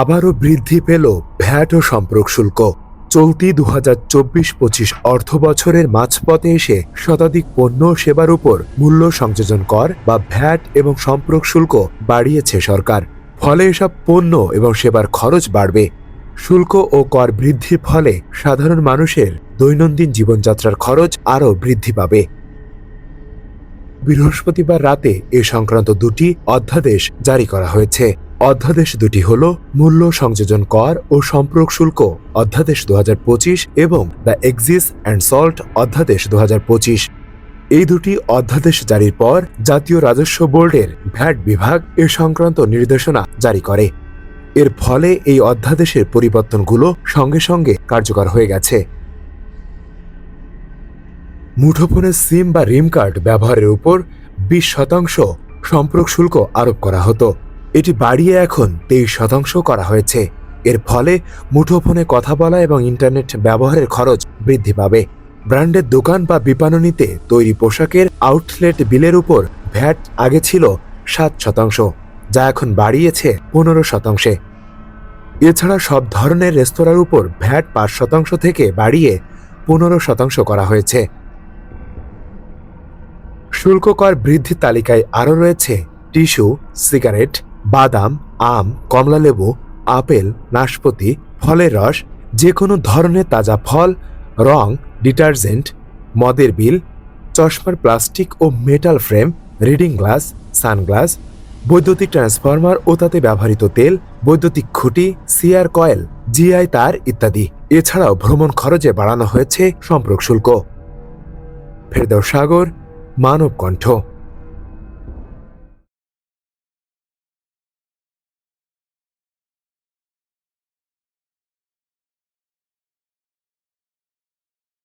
আবারও বৃদ্ধি পেল ভ্যাট ও সম্পর্ক শুল্ক। চলতি দু হাজার চব্বিশ পঁচিশ অর্থ বছরের মাঝপথে এসে শতাধিক পণ্য সেবার উপর মূল্য সংযোজন কর বা ভ্যাট এবং সম্পর্ক শুল্ক বাড়িয়েছে সরকার। ফলে এসব পণ্য এবং সেবার খরচ বাড়বে। শুল্ক ও কর বৃদ্ধির ফলে সাধারণ মানুষের দৈনন্দিন জীবনযাত্রার খরচ আরও বৃদ্ধি পাবে। বৃহস্পতিবার রাতে এ সংক্রান্ত দুটি অধ্যাদেশ জারি করা হয়েছে। অধ্যাদেশ দুটি হল মূল্য সংযোজন কর ও সম্পর্ক শুল্ক, অধ্যাদেশ দুহাজার পঁচিশ এবং দ্য এক্সিস অ্যান্ড সল্ট অধ্যাদেশ দুহাজার পঁচিশ। এই দুটি অধ্যাদেশ জারির পর জাতীয় রাজস্ব বোর্ডের ভ্যাট বিভাগ এ সংক্রান্ত নির্দেশনা জারি করে। এর ফলে এই অধ্যাদেশের পরিবর্তনগুলো সঙ্গে সঙ্গে কার্যকর হয়ে গেছে। মুঠোফোনের সিম বা রিম কার্ড ব্যবহারের উপর বিশ শতাংশ সম্পর্ক শুল্ক আরোপ করা হতো। এটি বাড়িয়ে এখন তেইশ শতাংশ করা হয়েছে। এর ফলে মুঠোফোনে কথা বলা এবং ইন্টারনেট ব্যবহারের খরচ বৃদ্ধি পাবে। ব্র্যান্ডের দোকান বা বিপণনীতে তৈরি পোশাকের আউটলেট বিলের উপর ভ্যাট আগে ছিল সাত শতাংশ, যা এখন বাড়িয়েছে পনেরো শতাংশে। এছাড়া সব ধরনের রেস্তোরাঁর উপর ভ্যাট পাঁচ শতাংশ থেকে বাড়িয়ে পনেরো শতাংশ করা হয়েছে। শুল্ক কর বৃদ্ধির তালিকায় আরও রয়েছে টিস্যু, সিগারেট বাদাম, আম কমলালেবু আপেল, নাশপাতি, ফলের রস যে কোনো ধরনের তাজা ফল, রং, ডিটারজেন্ট, মদের বিল, চশমার প্লাস্টিক ও metal frame, reading glass, sunglass, বৈদ্যুতিক ট্রান্সফরমার ও তাতে ব্যবহৃত তেল, বৈদ্যুতিক খুঁটি, সিআর কয়েল, জিআই তার ইত্যাদি। এছাড়াও ভ্রমণ খরচে বাড়ানো হয়েছে সম্পর্ক শুল্ক। ফেরদাও সাগর মানব কণ্ঠ